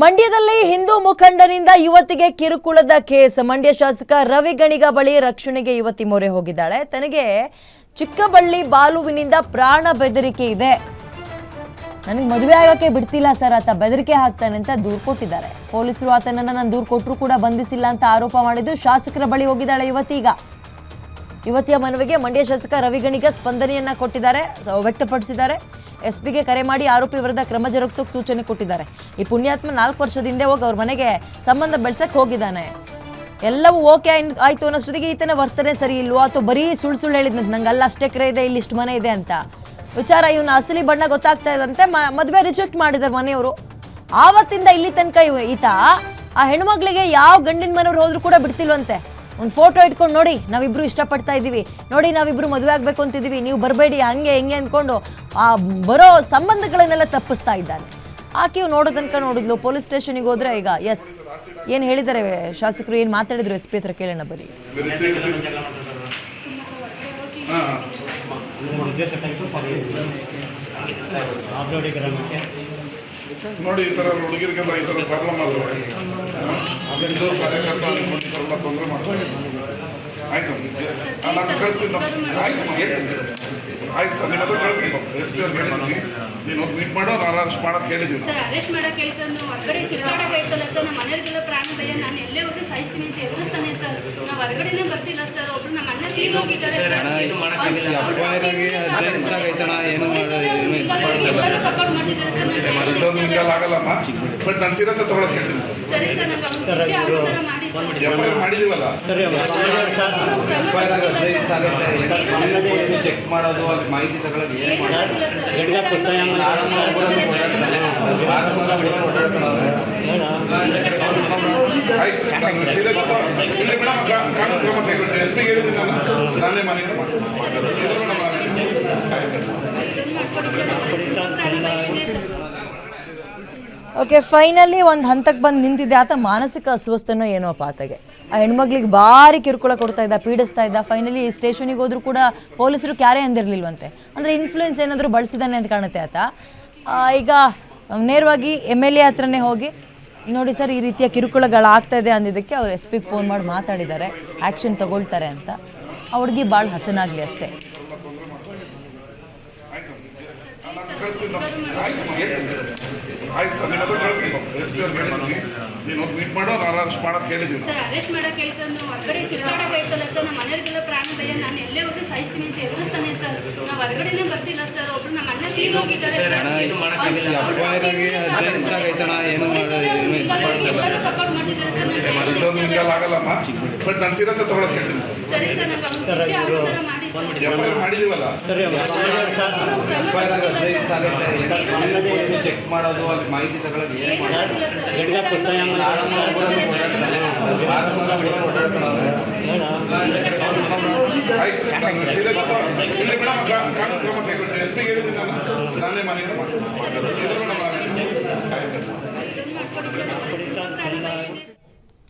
ಮಂಡ್ಯದಲ್ಲಿ ಹಿಂದೂ ಮುಖಂಡನಿಂದ ಯುವತಿಗೆ ಕಿರುಕುಳದ ಕೇಸ್. ಮಂಡ್ಯ ಶಾಸಕ ರವಿ ಗಣಿಗ ಬಳಿ ರಕ್ಷಣೆಗೆ ಯುವತಿ ಮೊರೆ ಹೋಗಿದ್ದಾಳೆ. ತನಗೆ ಚಿಕ್ಕಬಳ್ಳಿ ಬಾಲುವಿನಿಂದ ಪ್ರಾಣ ಬೆದರಿಕೆ ಇದೆ. ನನಗೆ ಮದುವೆ ಆಗಕ್ಕೆ ಬಿಡ್ತಿಲ್ಲ ಸರ್, ಆತ ಬೆದರಿಕೆ ಹಾಕ್ತಾನೆ ಅಂತ ದೂರು ಕೊಟ್ಟಿದ್ದಾರೆ. ಪೊಲೀಸರು ಆತನನ್ನು ನಾನು ದೂರು ಕೊಟ್ಟರು ಕೂಡ ಬಂಧಿಸಿಲ್ಲ ಅಂತ ಆರೋಪ ಮಾಡಿದ್ದು ಶಾಸಕರ ಬಳಿ ಹೋಗಿದ್ದಾಳೆ ಯುವತಿ ಈಗ. ಯುವತಿಯ ಮನವಿಗೆ ಮಂಡ್ಯ ಶಾಸಕ ರವಿಗಣಿಗ ಸ್ಪಂದನೆಯನ್ನ ಕೊಟ್ಟಿದ್ದಾರೆ ವ್ಯಕ್ತಪಡಿಸಿದ್ದಾರೆ. ಎಸ್ ಪಿಗೆ ಕರೆ ಮಾಡಿ ಆರೋಪಿ ವಿರುದ್ಧ ಕ್ರಮ ಜರುಗಿಸೋಕೆ ಸೂಚನೆ ಕೊಟ್ಟಿದ್ದಾರೆ. ಈ ಪುಣ್ಯಾತ್ಮ ನಾಲ್ಕು ವರ್ಷದ ಹಿಂದೆ ಹೋಗಿ ಅವ್ರ ಮನೆಗೆ ಸಂಬಂಧ ಬೆಳ್ಸಕ್ಕೆ ಹೋಗಿದ್ದಾನೆ. ಎಲ್ಲವೂ ಓಕೆ ಆಯ್ತು ಅನ್ನೋಷ್ಟೊತ್ತಿಗೆ ಈತನ ವರ್ತನೆ ಸರಿ ಇಲ್ವೋ? ಅಥವಾ ಬರೀ ಸುಳ್ಳು ಸುಳ್ಳು ಹೇಳಿದ್ನಂತೆ ನಂಗೆ ಅಲ್ಲ ಅಷ್ಟೇ ಕರೆ ಇದೆ, ಇಲ್ಲಿ ಇಷ್ಟು ಮನೆ ಇದೆ ಅಂತ. ವಿಚಾರ ಇವನ ಅಸಲಿ ಬಣ್ಣ ಗೊತ್ತಾಗ್ತಾ ಇದ್ದಂತೆ ಮದುವೆ ರಿಜೆಕ್ಟ್ ಮಾಡಿದ್ದಾರೆ ಮನೆಯವರು. ಆವತ್ತಿಂದ ಇಲ್ಲಿ ತನಕ ಈತ ಆ ಹೆಣ್ಮಕ್ಳಿಗೆ ಯಾವ ಗಂಡಿನ ಮನೆಯವ್ರು ಹೋದ್ರು ಕೂಡ ಬಿಡ್ತಿಲ್ವಂತೆ. ಒಂದು ಫೋಟೋ ಇಟ್ಕೊಂಡು ನೋಡಿ, ನಾವಿಬ್ರು ಇಷ್ಟಪಡ್ತಾ ಇದ್ದೀವಿ. ನೋಡಿ, ನಾವಿಬ್ರು ಮದುವೆ ಆಗಬೇಕು ಅಂತಿದ್ದೀವಿ. ನೀವು ಬರಬೇಡಿ, ಹಂಗೆ, ಹೆಂಗೆ ಅಂದ್ಕೊಂಡು ಆ ಬರೋ ಸಂಬಂಧಗಳನ್ನೆಲ್ಲ ತಪ್ಪಿಸ್ತಾ ಇದ್ದಾನೆ. ಆಕೆಯು ನೋಡೋ ತನಕ ನೋಡಿದ್ಲು, ಪೊಲೀಸ್ ಸ್ಟೇಷನ್ಗೆ ಹೋದ್ರೆ ಈಗ ಎಸ್ ಏನು ಹೇಳಿದ್ದಾರೆ ಶಾಸಕರು, ಏನು ಮಾತಾಡಿದ್ರು ಎಸ್ ಪಿ ಹತ್ರ ಕೇಳೋಣ ಬರೀ ಆಬ್ರೋಡಿ ಗ್ರಾಮಕ್ಕೆ ನೋಡಿ ಈ ಥರ ಹುಡುಗಿರಿಗೆಲ್ಲ ಈ ಥರ ಪ್ರಾಬ್ಲಮ್ ಆದ್ರೆ ಇದು ಕಾರ್ಯಕರ್ತ ಅನ್ಕೊಂಡಿದ್ದಾರಲ್ಲ ತೊಂದರೆ ಮಾಡ್ತಾರೆ. ಆಯ್ತು. ಆ, ನಾನು ಕಳಿಸ್ತೀನಿ ಆಯ್ತು ಸರ್ ನಿಮ್ಮ ಹತ್ರ ಕಳಿಸ್ತೀನಿ ಎಸ್ ಪಿ ಅವ್ರು ಹೇಳಿದ್ದೀನಿ ನೀನು ಹೋಗಿ ಮೀಟ್ ಮಾಡೋ ನಾನು ಅರೆಸ್ಟ್ ಮಾಡೋದು ಹೇಳಿದ್ವಿ ಸರ್ ಅರೆಸ್ಟ್ ಮಾಡೋಕೆ ಹೇಳ್ತಾನೆ. ಹೊರಗಡೆ ತಿರುಗಾಡಕ್ಕೆ ಸರ್. ನಮ್ಮ ಮನೆಯವ್ರಿಗೆಲ್ಲ ಪ್ರಾಣ ಭಯ. ನಾನು ಎಲ್ಲೇ ಹೋಗಿ ಸಾಯಿಸ್ತೀನಿ ಅಂತ ಎದುರಿಸ್ತಾನೆ ಸರ್. ನಾವು ಹೊರಗಡೆನೇ ಬರ್ತಿಲ್ಲ ಸರ್. ಒಬ್ರು ನಮ್ಮ ಅಣ್ಣ ತೀರ್ ಹೋಗಿದ್ದಾರೆ ಮಾಡಿದ್ದಾರೆ ಸರ್ ರಿಸರ್ವ್ ನಿಂಗಲ್ ಆಗಲ್ಲಮ್ಮ? ಬಟ್ ನಾನು ಸೀರಿಯಸ್ ತಗೊಳಕ್ ಹೇಳ್ತೀನಿ ಎಫ್ ಐ ಆರ್ ಮಾಡಿದೀವಲ್ಲ? ಚೆಕ್ ಮಾಡೋದು ಅಲ್ಲಿ ಮಾಹಿತಿ ತಗೊಳ್ಳೋದು ಆಯ್ತು ನಾನು ಸೀರಿಯಸ್ ಇಲ್ಲಿ ಮೇಡಮ್ ಕಾನೂನು ಕ್ರಮ ಕೈಗೊಳ್ಳಿ. ಎಸ್ ಪಿ ಹೇಳಿದ್ದೀನಿ ನಾನು. ನಾನೇ ಮನೆಗೆ ಮಾಡ್ತೀನಿ ಆಯ್ತು ಓಕೆ ಫೈನಲಿ ಒಂದು ಹಂತಕ್ಕೆ ಬಂದು ನಿಂತಿದ್ದೆ ಆತ ಮಾನಸಿಕ ಅಸ್ವಸ್ಥನೋ ಏನೋ ಆತಗೆ ಆ ಹೆಣ್ಮಗ್ಳಿಗೆ ಭಾರಿ ಕಿರುಕುಳ ಕೊಡ್ತಾ ಇದ್ದ, ಪೀಡಿಸ್ತಾ ಇದ್ದ. ಫೈನಲಿ ಸ್ಟೇಷನಿಗೆ ಹೋದ್ರೂ ಕೂಡ ಪೊಲೀಸರು ಕ್ಯಾರೇ ಅಂದಿರಲಿಲ್ವಂತೆ. ಅಂದರೆ ಇನ್ಫ್ಲೂಯೆನ್ಸ್ ಏನಾದರೂ ಬಳಸಿದಾನೆ ಅಂತ ಕಾಣುತ್ತೆ ಆತ. ಈಗ ನೇರವಾಗಿ ಎಂ ಎಲ್ ಎ ಹತ್ರನೇ ಹೋಗಿ, ನೋಡಿ ಸರ್, ಈ ರೀತಿಯ ಕಿರುಕುಳಗಳಾಗ್ತಾ ಇದೆ ಅಂದಿದ್ದಕ್ಕೆ ಅವ್ರು ಎಸ್ ಪಿಗೆ ಫೋನ್ ಮಾಡಿ ಮಾತಾಡಿದ್ದಾರೆ. ಆ್ಯಕ್ಷನ್ ತಗೊಳ್ತಾರೆ ಅಂತ. ಆ ಹುಡುಗಿ ಭಾಳ ಹಸನಾಗಲಿ ಅಷ್ಟೇ. ಕಳಿಸ್ತೀನಿ ಆಯ್ತು ಆಯ್ತು ಸರ್ ನಿಮ್ಮ ಹತ್ರ ಕಳಿಸ್ತೀನಿ ಎಸ್ ಪಿ ಅವ್ರು ಹೇಳಿದ್ದೀನಿ ನೀನು ಹೋಗಿ ಮೀಟ್ ಮಾಡೋ ನಾನು ಅರೆಸ್ಟ್ ಮಾಡೋದು ಹೇಳಿದ್ದೀನಿ ಸರ್ ಅರೆಸ್ಟ್ ಮಾಡೋಕೆ ಹೇಳ್ತಾರೆ ನಾವು ಹೊರಗಡೆ ತಿರುಗಾಡಕ್ಕೆ ಹೇಳ್ತಲ್ಲ ಸರ್ ನಮ್ಮ ಮನೆಯವ್ರಿಗೆಲ್ಲ ಪ್ರಾಣ ಭಯ. ನಾನು ಎಲ್ಲೇ ಹೋದ್ರು ಸಾಯಿಸ್ತೀನಿ ಅಂತ ಎದುರಿಸ್ತಾನೆ ಸರ್. ನಾವು ಹೊರಗಡೆನೇ ಬರ್ತಿಲ್ಲ ಸರ್. ಒಬ್ರು ನಮ್ಮ ಅಣ್ಣ ತೀರ್ ಹೋಗಿದ್ದಾರೆ ಸಪೋರ್ಟ್ ಮಾಡಿದ್ದಾರೆ ಸರ್ ನಾನು ರಿಸರ್ವ್ ನಿಂಗಲ್ ಆಗಲ್ಲಮ್ಮ. ಬಟ್ ನಾನು ಸೀರಿಯಸ್ ತಗೊಳಕ್ಕೆ ಹೇಳ್ತೀನಿ ಸರಿ ಸರ್ ನಂಗೆ ಅವ್ನು ಖುಷಿ ಆಗೋ ಥರ ಮಾಡಿ ಸರ್ ಎಫ್ ಐ ಆರ್ ಮಾಡಿದೀವಲ್ಲ ಸರಿ ಚೆಕ್ ಮಾಡೋದು ಅಲ್ಲಿ ಮಾಹಿತಿ ತಗೊಳ್ಳೋದು ಏನ್ ಗಡ್ಗ ಪುತ್ತಯ್ಯ ಆಯ್ತು ನಾನು ಸೀರಿಯಸ್ ಇಲ್ಲಿ ಮೇಡಮ್ ಕಾನೂನು ಕ್ರಮ ಕೈಗೊಳ್ಳಿ ಎಸ್ ಪಿ ಹೇಳಿದ್ದೀನಿ ನಾನು ನಾನೇ ಮನೆಗೆ ಮಾಡ್ತೀನಿ ಇದು ಮೇಡಮ್ ಆಯ್ತು